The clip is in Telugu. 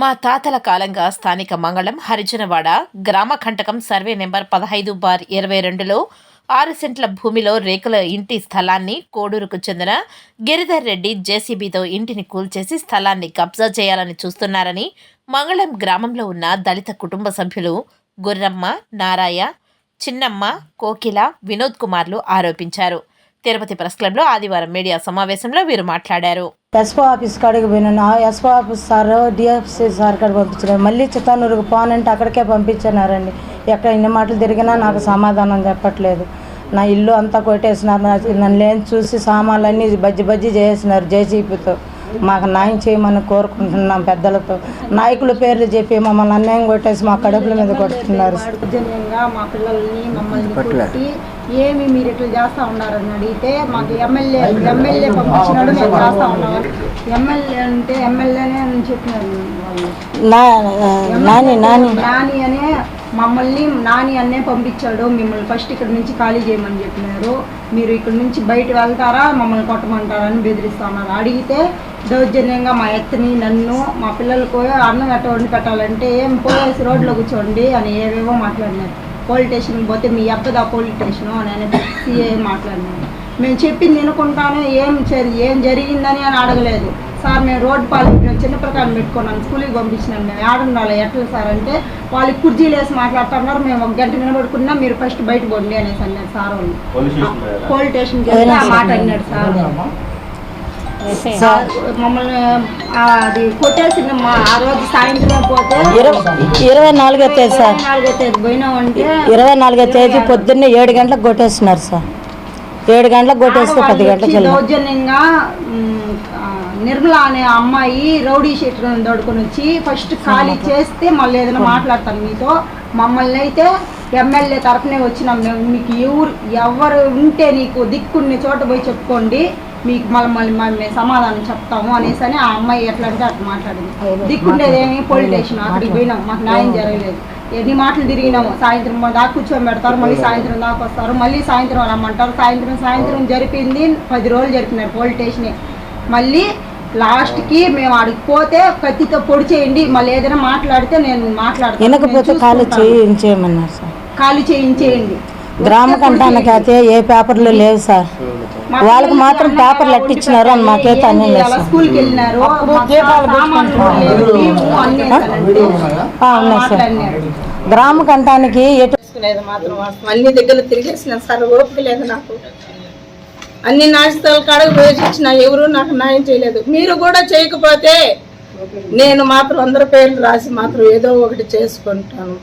మా తాతల కాలంగా స్థానిక మంగళం హరిజనవాడ గ్రామ కంటకం సర్వే నెంబర్ పదహైదు బార్ ఇరవై రెండులో ఆరు సెంట్ల భూమిలో రేకుల ఇంటి స్థలాన్ని కోడూరుకు చెందిన గిరిధర్ రెడ్డి జేసీబీతో ఇంటిని కూల్చేసి స్థలాన్ని కబ్జా చేయాలని చూస్తున్నారని మంగళం గ్రామంలో ఉన్న దళిత కుటుంబ సభ్యులు గుర్రమ్మ నారాయ చిన్నమ్మ కోకిల వినోద్ కుమార్లు ఆరోపించారు. తిరుపతి ప్రెస్ క్లబ్లో ఆదివారం మీడియా సమావేశంలో వీరు మాట్లాడారు. ఎస్పో ఆఫీస్ కాడికి పోయినాను. ఆ ఎస్పో ఆఫీస్ సార్ డిఎఫ్సి సార్ కాడ పంపించారు మళ్ళీ చిత్తానూరుకు పోనంటే అక్కడికే పంపించినారండి. ఎక్కడ ఇన్ని మాటలు తిరిగినా నాకు సమాధానం చెప్పట్లేదు. నా ఇల్లు అంతా కొట్టేసినారు. నన్ను లేని చూసి సామాన్లన్నీ బజ్జి బజ్జి చేసినారు జేసీపీతో మాకు న్యాయం చేయమని కోరుకుంటున్నాం పెద్దలతో. నాయకుల పేర్లు చెప్పి మమ్మల్ని అన్యాయం కొట్టేసి మా కడుపుల మీద కొడుతున్నారు. దౌర్జన్యంగా మా పిల్లల్ని మమ్మల్ని కొట్టి ఏమి మీరు ఇట్లా చేస్తా ఉన్నారని అడిగితే మాకు ఎమ్మెల్యే ఎమ్మెల్యే పంపించినాడు మేము చేస్తా ఉన్నాము ఎమ్మెల్యే అంటే ఎమ్మెల్యేనే అని చెప్పినారు నాని నాని. నాని అనే మమ్మల్ని నాని అన్నే పంపించాడు. మిమ్మల్ని ఫస్ట్ ఇక్కడ నుంచి ఖాళీ చేయమని చెప్పినారు. మీరు ఇక్కడ నుంచి బయట వెళ్తారా? మమ్మల్ని కొట్టమంటారా అని బెదిరిస్తున్నారు. అడిగితే దౌర్జన్యంగా మా ఎత్తని నన్ను మా పిల్లలకు అన్నం ఎట్ట వండి పెట్టాలంటే ఏం పోయేసి రోడ్లో కూర్చోండి అని ఏవేవో మాట్లాడినారు. పోలీస్ స్టేషన్కి పోతే మీ అబ్బదా పోలీస్ స్టేషను అని సీఏ మాట్లాడినారు మేము చెప్పింది వినుకుంటానే ఏం జరి ఏం జరిగిందని అని అడగలేదు. సార్ మేము రోడ్డు పాలు చిన్న ప్రకారం పెట్టుకున్నాను స్కూల్కి పంపించినాను మేము ఆడుండాలి ఎట్లా సార్ అంటే వాళ్ళకి కుర్చీలు వేసి మాట్లాడుతున్నారు మేము ఒక గంట వినబడుకున్నా మీరు ఫస్ట్ బయట పోండి అనేసి అన్నారు సార్ వాళ్ళు. పోలీస్ స్టేషన్కి వెళ్తే ఆ మాట అన్నాడు సార్. సార్. మమ్మల్ని అది కొట్టేసిన ఆ రోజు సాయంత్రం పోతే ఇరవై నాలుగో తేదీ సార్. నాలుగో తేదీ పోయినామంటే ఇరవై నాలుగో తేదీ పొద్దున్నే ఏడు గంటలకు కొట్టేస్తున్నారు సార్. ఏడు గంటలకు కొట్టేస్తే పది గంటలకు దౌర్జన్యంగా నిర్మల అనే అమ్మాయి రౌడీ షీట్ దొడుకొని వచ్చి ఫస్ట్ ఖాళీ చేస్తే మళ్ళీ ఏదైనా మాట్లాడతాను మీతో. మమ్మల్ని అయితే ఎమ్మెల్యే తరఫునే వచ్చినాం మేము. మీకు ఎవరు ఎవరు ఉంటే నీకు దిక్కున్న చోట పోయి చెప్పుకోండి. మీకు మళ్ళీ మళ్ళీ మేము సమాధానం చెప్తాము అనేసి అని ఆ అమ్మాయి ఎట్లా అంటే అట్లా మాట్లాడింది. దిక్కుండేది ఏమి పోలీస్ స్టేషన్ అక్కడికి పోయినాం. మాకు న్యాయం జరగలేదు. ఎన్ని మాటలు తిరిగినాము? సాయంత్రం దాకా కూర్చొని పెడతారు మళ్ళీ సాయంత్రం దాకా వస్తారు మళ్ళీ సాయంత్రం రమ్మంటారు. సాయంత్రం సాయంత్రం జరిపింది పది రోజులు జరిపినారు పోలీస్ స్టేషన్. మళ్ళీ లాస్ట్కి మేము ఆడికి పోతే కత్తితో పొడి చేయండి మళ్ళీ ఏదైనా మాట్లాడితే నేను మాట్లాడతాను. ఖాళీ. చేయించేయమన్నారు సార్. ఖాళీ చేయించేయండి గ్రామ కంటానికి అయితే ఏ పేపర్లు లేవు సార్. వాళ్ళకి మాత్రం పేపర్లు వండి ఎట్టిచ్చినారు అని మాకైతే అన్నీ ఉన్నాయి సార్. గ్రామ ఎటు వాస్తవం. అన్ని దగ్గర తిరిగేసిన సార్ ఓపిక లేదు నాకు. అన్ని నాశితాలు కాడకు పోయి వచ్చిన ఎవరు నాకు న్యాయం చేయలేదు. మీరు కూడా చేయకపోతే నేను మాత్రం అందరి పేర్లు రాసి మాత్రం ఏదో ఒకటి చేసుకుంటాను.